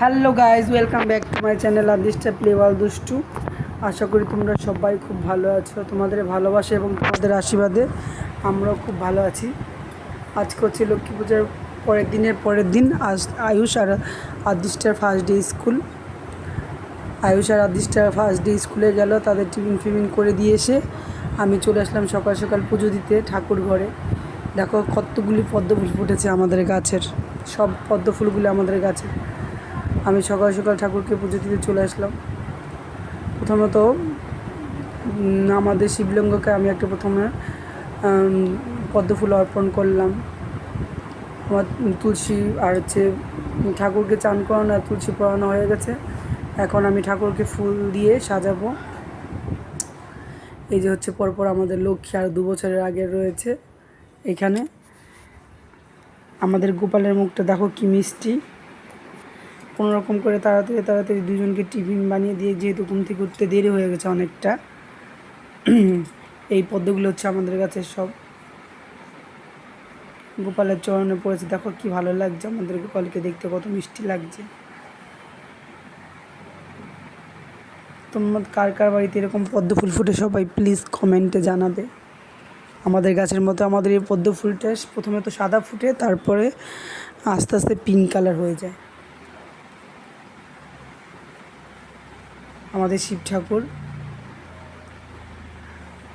Hello guys welcome back to my channel Adishta প্লেওয়াল দুষ্টু। আশা করি তোমরা সবাই খুব ভালো আছো, তোমাদের ভালোবাসা এবং তোমাদের আশীর্বাদে আমরাও খুব ভালো আছি। আজকে হচ্ছে লক্ষ্মী পূজার পরের দিনের পরের দিন, আজ আয়ুষ আর আদিষ্টার ফার্স্ট ডে স্কুল আয়ুষ আর আদিষ্টার ফার্স্ট ডে স্কুলে গেল, তাদের টিফিন ফিফিন করে দিয়ে এসে আমি চলে আসলাম সকাল সকাল পুজো দিতে ঠাকুর ঘরে। দেখো কতগুলি পদ্ম ফুল ফুটেছে আমাদের গাছের, সব পদ্ম ফুলগুলি আমাদের গাছের আমি সকাল সকাল ঠাকুরকে পুজো দিতে চলে আসলাম। প্রথমত আমাদের শিবলিঙ্গকে আমি একটা প্রথমে উম, পদ্ম ফুল অর্পণ করলাম। আমার তুলসী আর হচ্ছে ঠাকুরকে চান করানো আর তুলসী পরানো হয়ে গেছে। এখন আমি ঠাকুরকে ফুল দিয়ে সাজাবো। এই যে হচ্ছে পরপর আমাদের লক্ষ্মী আর দু বছরের আগে রয়েছে এখানে। আমাদের গোপালের মুখটা দেখো কি মিষ্টি। রকম করে তাড়াতাড়ি তাড়াতাড়ি দুজনকে টিফিন বানিয়ে দিয়ে যেহেতু ঘুম থেকে উঠতে দেরি হয়ে গেছে অনেকটা, এই পদ্মগুলো হচ্ছে আমাদের কাছে সব। গোপালের চরণে পড়েছে, দেখো কি ভালো লাগছে আমাদের গোপালকে দেখতে, কত মিষ্টি লাগছে। তোমার কার কার বাড়িতে এরকম পদ্ম ফুল ফুটে সবাই প্লিজ কমেন্টে জানাবে। আমাদের গাছের মতো আমাদের এই পদ্ম ফুলটা প্রথমে তো সাদা ফুটে, তারপরে আস্তে আস্তে পিঙ্ক কালার হয়ে যায়। আমাদের শিব ঠাকুর।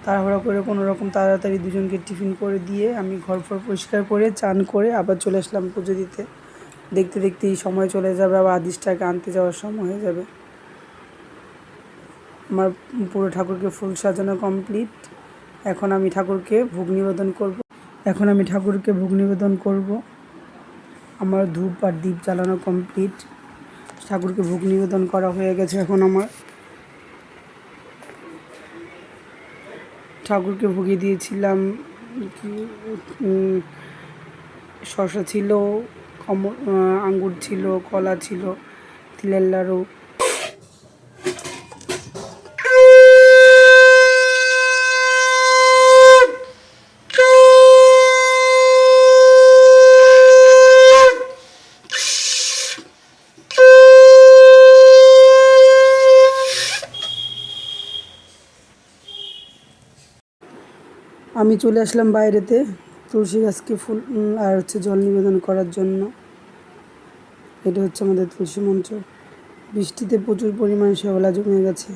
তাড়াহুড়া করে কোনো রকম তাড়াতাড়ি দুজনকে টিফিন করে দিয়ে আমি ঘর ফর পরিষ্কার করে, চান করে আবার চলে আসলাম পুজো দিতে। দেখতে দেখতে এই সময় চলে যাবে, আবার আদিষ্টাকে আনতে যাওয়ার সময় হয়ে যাবে। আমার পুরো ঠাকুরকে ফুল সাজানো কমপ্লিট এখন আমি ঠাকুরকে ভোগ নিবেদন করব। এখন আমি ঠাকুরকে ভোগ নিবেদন করব। আমার ধূপ আর দীপ জ্বালানো কমপ্লিট ঠাকুরকে ভোগ নিবেদন করা হয়ে গেছে এখন আমার। ঠাকুরকে ভুগিয়ে দিয়েছিলাম শশা ছিল আঙ্গুর ছিল কলা ছিল তিলের লাড়ু। আমি চলে আসলাম বাইরেতে তুলসী গাছকে ফুল আর হচ্ছে জল নিবেদন করার জন্য। এটা হচ্ছে আমাদের তুলসী মঞ্চ। বৃষ্টিতে প্রচুর পরিমাণ শ্যাওলা জমে গেছে।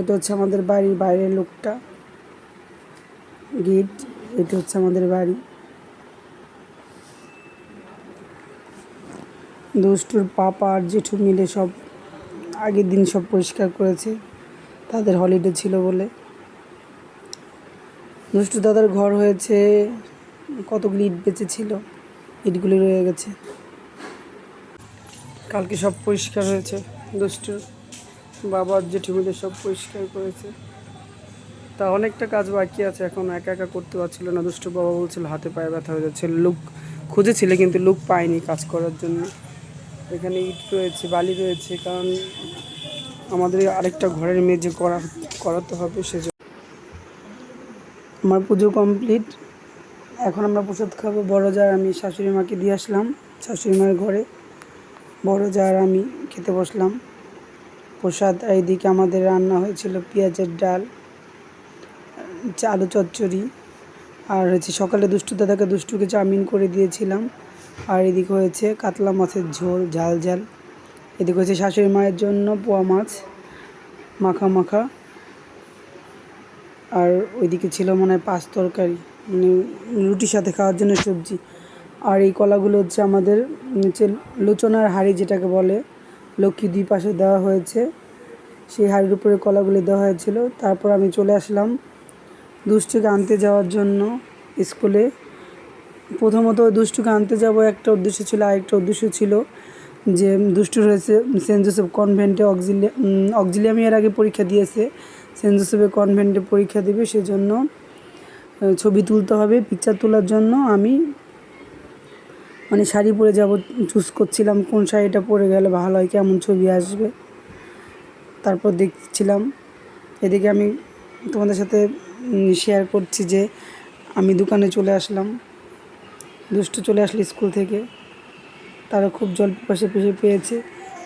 এটা হচ্ছে আমাদের বাড়ির বাইরের লোকটা। গেট, এটা হচ্ছে আমাদের বাড়ি। দুষ্টুর পাপা আর জেঠু মিলে সব আগের দিন সব পরিষ্কার করেছে। তাদের হলিডে ছিল বলে। দুষ্টু দাদার ঘর হয়েছে, কতগুলি ইট বেঁচে ছিল, ইটগুলি রয়ে গেছে। কালকে সব পরিষ্কার হয়েছে দুষ্টুর বাবার জেঠু মিলে সব পরিষ্কার করেছে। তা অনেকটা কাজ বাকি আছে, এখন একা একা করতে পারছিল না। দুষ্টু বাবা বলছিল, হাতে পায়ে ব্যথা হয়ে যাচ্ছে লোক খুঁজেছিলে, কিন্তু লোক পায়নি কাজ করার জন্য। এখানে ইট রয়েছে, বালি রয়েছে, কারণ আমাদের আরেকটা ঘরের মেঝে করা, করাতে হবে সেজন্য। আমার পুজো কমপ্লিট এখন আমরা প্রসাদ খাব। বড় যার আমি শাশুড়ি মাকে দিয়ে আসলাম, শাশুড়ি মায়ের ঘরে। বড় যার আমি খেতে বসলাম। প্রসাদ এইদিকে আমাদের রান্না হয়েছিল পেঁয়াজের ডাল আলু চচ্চড়ি, আর হচ্ছে সকালে দুষ্টু দাদাকে দুষ্টুকে চাউমিন করে দিয়েছিলাম। আর এদিকে হয়েছে কাতলা মাছের ঝোল, ঝাল ঝাল। এদিকে হচ্ছে শাশুড়ি মায়ের জন্য পোয়া মাছ, মাখা মাখা। আর ওইদিকে ছিল মনে হয় পাঁচ তরকারি মানে রুটির সাথে খাওয়ার জন্য সবজি। আর এই কলাগুলো হচ্ছে আমাদের হচ্ছে লোচনার হাঁড়ি যেটাকে বলে, লক্ষ্মী দুই পাশে দেওয়া হয়েছে। সেই হাঁড়ির উপরে কলাগুলো দেওয়া হয়েছিল। তারপর আমি চলে আসলাম দুষ্টুকে আনতে যাওয়ার জন্য স্কুলে। প্রথমত দুষ্টুকে আনতে যাব একটা উদ্দেশ্য ছিল, আরেকটা উদ্দেশ্য ছিল যে দুষ্ট রয়েছে, সেন্ট জোসেফ কনভেন্টে অক্সিলিয়া অক্সিলিয়ামি এর আগে পরীক্ষা দিয়েছে। সেন্ট জোসেফের কনভেন্টে পরীক্ষা দেবে, সেজন্য ছবি তুলতে হবে পিকচার তোলার জন্য। আমি মানে শাড়ি পরে যাব চুজ করছিলাম কোন শাড়িটা পরে গেলে ভালো হয়, কেমন ছবি আসবে। তারপর দেখছিলাম, এদিকে আমি তোমাদের সাথে শেয়ার করছি যে, আমি দোকানে চলে আসলাম। দুষ্ট চলে আসলে স্কুল থেকে। তারা খুব জল পাশে পেশে পেয়েছে।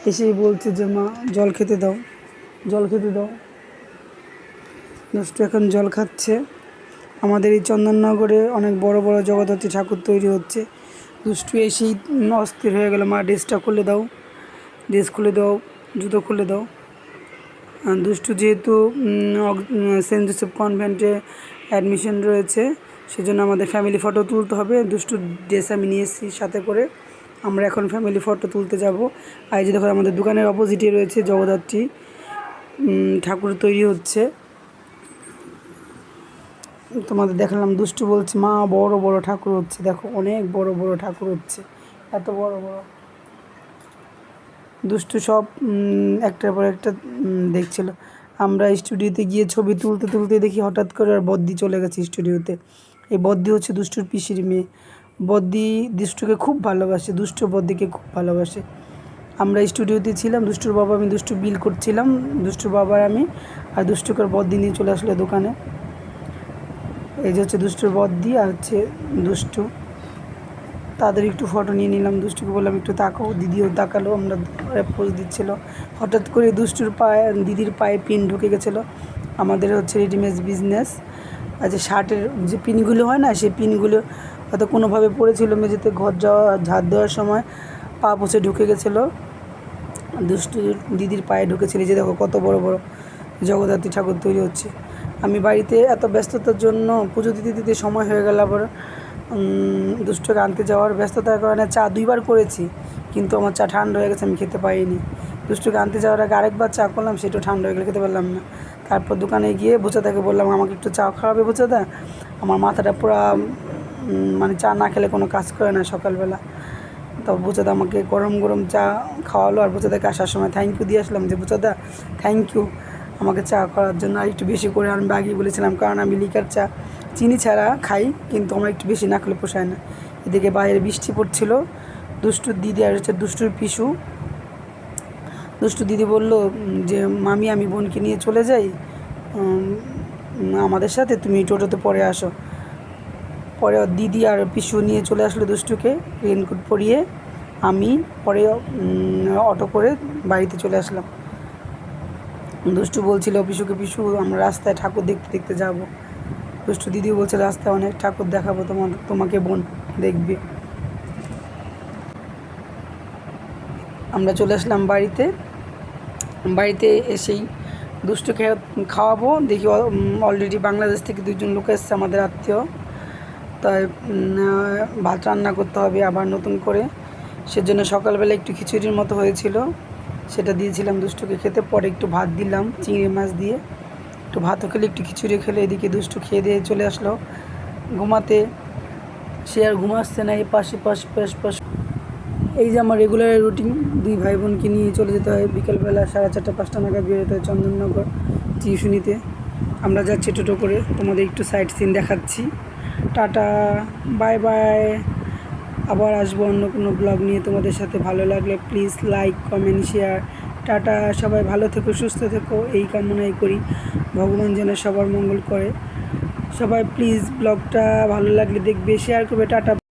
এসেই বলছে যে, মা, জল খেতে দাও, জল খেতে দাও। দুষ্টু এখন জল খাচ্ছে। আমাদের এই চন্দননগরে অনেক বড় বড় জগদ্ধাত্রী ঠাকুর তৈরি হচ্ছে। দুষ্টু এসেই অস্থির হয়ে গেল। মা, ড্রেসটা খুলে দাও, ড্রেস খুলে দাও, জুতো খুলে দাও। দুষ্টু যেহেতু সেন্ট জোসেফ কনভেন্টে অ্যাডমিশন রয়েছে, সেজন্য আমাদের ফ্যামিলি ফটো তুলতে হবে। দুষ্টু ড্রেস আমি নিয়ে এসেছি সাথে করে। আমরা এখন ফ্যামিলি ফটো তুলতে যাব। আর যে দেখো, আমাদের দোকানের অপোজিটে রয়েছে জগদ্ধাত্রী। ঠাকুর তৈরি হচ্ছে। তোমাদের দেখালাম, দুষ্টু বলছে, মা, বড় বড় ঠাকুর হচ্ছে। দেখো, অনেক বড় বড় ঠাকুর হচ্ছে। এত বড় বড়। দুষ্টু সব একটার পর একটা দেখছিল। আমরা স্টুডিওতে গিয়ে ছবি তুলতে তুলতে দেখি হঠাৎ করে আর বদ্দি চলে গেছে স্টুডিওতে। এই বদ্দি হচ্ছে দুষ্টুর পিসির মেয়ে। বদ্দি দুষ্টুকে খুব ভালোবাসে, দুষ্টু বদ্দিকে খুব ভালোবাসে। আমরা স্টুডিওতে ছিলাম, দুষ্টুর বাবা আমি, দুষ্টু বিল করছিলাম, দুষ্টুর বাবার আমি, আর দুষ্টুকার বদ্দি নিয়ে চলে আসলো দোকানে। এই যে হচ্ছে দুষ্টুর বদ্দি আর হচ্ছে দুষ্টু। তাদের একটু ফটো নিয়ে নিলাম, দুষ্টুকে বললাম, একটু তাকাও, দিদিও তাকালো, আমরা পোজ দিচ্ছিল। হঠাৎ করে দুষ্টুর পায়ে, দিদির পায়ে পিন ঢুকে গেছিল। আমাদের হচ্ছে রেডিমেড বিজনেস আর যে শার্টের যে পিনগুলো হয় না, সেই পিনগুলো হয়তো কোনোভাবে পড়েছিল মেঝেতে ঘর যাওয়া ঝাড় দেওয়ার সময়, পা পচে ঢুকে গেছিল। দুষ্টু দিদির পায়ে ঢুকেছিল। যে দেখো কত বড় বড় জগদ্ধাত্রী ঠাকুর তৈরি হচ্ছে। আমি বাড়িতে এত ব্যস্ততার জন্য পুজো দিতে দিতে সময় হয়ে গেল আবার দুষ্টুকে আনতে যাওয়ার ব্যস্ততার কারণে চা দুইবার করেছি, কিন্তু আমার চা ঠান্ডা হয়ে গেছে, আমি খেতে পারিনি দুষ্টুকে আনতে যাওয়ার আগে আরেকবার চা করলাম, সেটাও ঠান্ডা হয়ে গেলে, খেতে পারলাম না। তারপর দোকানে গিয়ে বোচাদাকে বললাম, আমাকে একটু চা খাওয়াবে বোচাদা আমার মাথাটা পুরা মানে চা না খেলে কোনো কাজ করে না সকালবেলা। তো বুচাদা আমাকে গরম গরম চা খাওয়ালো আর বুচাদাকে আসার সময় থ্যাংক ইউ দিয়ে আসলাম যে বুচাদা থ্যাংক ইউ আমাকে চা করার জন্য আর একটু বেশি করে আমি আগে বলেছিলাম, কারণ আমি লিকার চা, চিনি ছাড়া খাই, কিন্তু আমার একটু বেশি না খেলে পোষায় না। এদিকে বাইরে বৃষ্টি পড়ছিল। দুষ্টুর দিদি আর হচ্ছে দুষ্টুর পিসু। দুষ্টু দিদি বলল যে, মামি, আমি বোনকে নিয়ে চলে যাই। আমাদের সাথে, তুমি টোটোতে পরে আসো। পরে দিদি আর পিসু নিয়ে চলে আসলো দুষ্টুকে রেনকোট পরিয়ে। আমি পরে অটো করে বাড়িতে চলে আসলাম। দুষ্টু বলছিল, পিসুকে, পিসু, আমরা রাস্তায় ঠাকুর দেখতে দেখতে যাব। দুষ্টু দিদি বলছে, রাস্তায় অনেক ঠাকুর দেখাবো, তোমার, তোমাকে বোন দেখবে। আমরা চলে আসলাম বাড়িতে। বাড়িতে এসেই দুষ্টু খেয়ে খাওয়াবো। দেখি অলরেডি বাংলাদেশ থেকে দুজন লোক এসছে, আমাদের আত্মীয়। তাই ভাত রান্না করতে হবে আবার নতুন করে। সেজন্য সকালবেলা একটু খিচুড়ির মতো হয়েছিল। সেটা দিয়েছিলাম দুষ্টুকে খেতে। পরে একটু ভাত দিলাম, চিংড়ি মাছ দিয়ে। একটু ভাতও খেলে, একটু খিচুড়ি খেলে এদিকে দুষ্টু খেয়ে দিয়ে চলে আসলো। ঘুমাতে, সে আর ঘুমাচ্ছে না, এই পাশে পাশ পাশ পাশ। এই যে আমার রেগুলার রুটিন দুই ভাই বোনকে নিয়ে চলে যেতে হয় বিকেলবেলা সাড়ে চারটা, পাঁচটা নাগাদ বেরোতে হয় চন্দননগর টিউশনিতে। আমরা যাচ্ছি টোটো করে, তোমাদের একটু সাইড সিন দেখাচ্ছি। Tata, bye bye. আবার আসব অন্য কোনো ব্লগ নিয়ে তোমাদের সাথে। ভালো লাগলে please like comment share tata, সবাই ভালো থেকো, সুস্থ থেকো। এই কামনাই করি। ভগবান যেন সবার মঙ্গল করে। সবাই প্লিজ ব্লগটা ভালো লাগলে দেখবে শেয়ার করবে। টাটা।